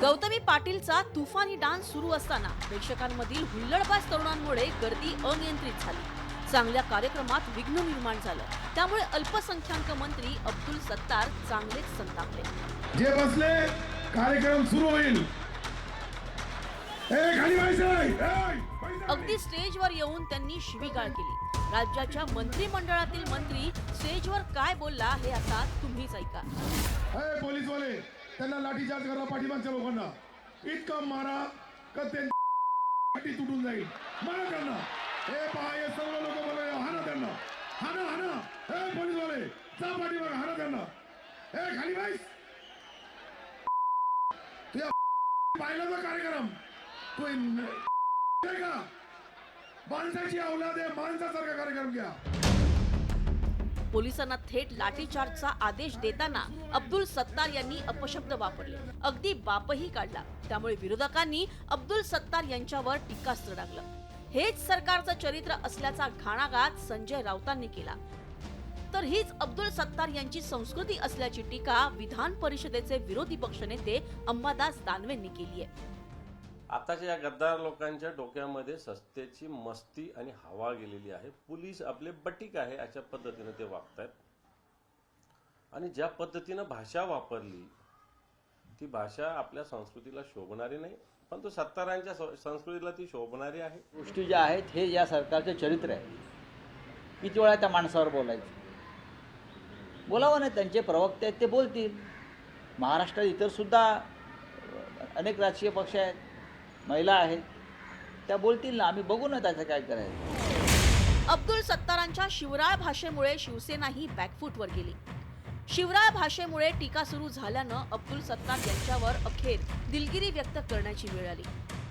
गौतमी पाटीलचा तुफानी डान्स सुरू असताना प्रेक्षकांमधील हुल्लडबाज तरुणांमुळे गर्दी अनियंत्रित झाली. चांगल्या कार्यक्रमात विघ्न निर्माण झालं. त्यामुळे अल्पसंख्याक मंत्री अब्दुल सत्तार चांगलेच संतापले. जे बसले कार्यक्रम सुरू होईल. अगदी स्टेजवर येऊन त्यांनी शिवीगाळ केली. राज्याच्या मंत्रिमंडळातील मंत्री स्टेजवर काय बोलला हे आता तुम्हीच ऐका. पोलीसवाले त्यांना लाठीचार्ज करा पाठीमागच्या लोकांना. इतकं मारा का ते तुटून जाईल. मारा त्यांना. हे पहा हे सर्व लोक बोलले हाना त्यांना. हाना हाना. ए पोलीसवाले जा पाठीमाग हाना त्यांना. हे खाली बाईस तुझ्या पाहिला तो कार्यक्रम? तू का? माणसाची औलाद आहे माणसासारखा कार्यक्रम घ्या. पोलिसांना थेट लाठीचार्जचा आदेश देताना अब्दुल सत्तार यांनी अपशब्द वापरले. अगदी बापही काढला. त्यामुळे विरोधकांनी अब्दुल सत्तार यांच्यावर टीकास्त्र टाकलं. हेच सरकारचं चरित्र असल्याचा घाणाघात संजय राऊतांनी केला. तर हीच अब्दुल सत्तार यांची संस्कृती असल्याची टीका विधान परिषदेचे विरोधी पक्षनेते अंबादास दानवेंनी केली आहे. आताच्या या गद्दार लोकांच्या डोक्यामध्ये सस्तेची मस्ती आणि हवा गेलेली आहे. पोलीस आपले बटीक आहे अशा पद्धतीनं ते वागतायत. आणि ज्या पद्धतीनं भाषा वापरली ती भाषा आपल्या संस्कृतीला शोभणारी नाही पण तो सत्तारांच्या संस्कृतीला ती शोभणारी आहे. गोष्टी ज्या आहेत हे या सरकारचे चरित्र आहे. किती वेळा त्या माणसावर बोलायचं? बोलावं नाही त्यांचे प्रवक्ते आहेत ते बोलतील. महाराष्ट्रात इतरसुद्धा अनेक राजकीय पक्ष आहेत. महिला आहेत त्या बोलतील ना आम्ही बघू ना त्याचं काय करायचं. अब्दुल सत्तारांच्या शिवराळ भाषेमुळे शिवसेना ही बॅकफूटवर गेली. शिवराळ भाषेमुळे टीका सुरू झाल्यानं अब्दुल सत्तार यांच्यावर अखेर दिलगिरी व्यक्त करण्याची वेळ आली.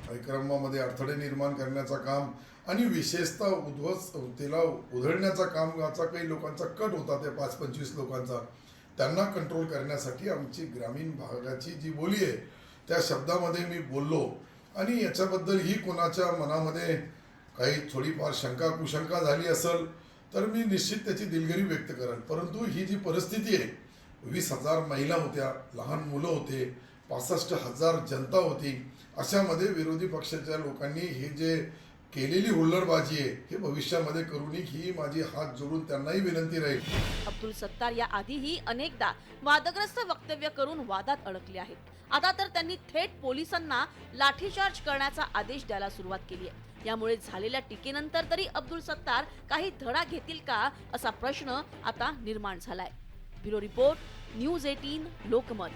कार्यक्रमामध्ये अडथळे निर्माण करण्याचं काम आणि विशेषतः उद्ध्वस्तेला उधळण्याचा काम याचा काही लोकांचा कट होता त्या पाच पंचवीस लोकांचा. त्यांना कंट्रोल करण्यासाठी आमची ग्रामीण भागाची जी बोली आहे त्या शब्दामध्ये मी बोललो. आणि याच्याबद्दल ही कोणाच्या मनामध्ये काही थोडीफार शंका कुशंका झाली असेल तर मी निश्चित त्याची दिलगिरी व्यक्त करेन. परंतु ही जी परिस्थिती आहे वीस हजार महिला होत्या लहान मुलं होते पासष्ट हजार जनता होती अशामध्ये विरोधी पक्षाच्या लोकांनी हे जे केलेली हुल्लडबाजी आहे. हे भविष्यामध्ये करू नये ही माझी हात जोडून त्यांनाही विनंती राहील. अब्दुल सत्तार या आधीही अनेकदा वादग्रस्त वक्तव्य करून वादात अडकले आहेत. आता तर त्यांनी थेट पोलिसांना लाठीचार्ज करण्याचा आदेश द्यायला सुरुवात केली आहे. यामुळे झालेल्या टीकेनंतर तरी अब्दुल सत्तार काही धडा घेतील का असा प्रश्न आता निर्माण झालाय. Bureau report news eighteen Lokmat.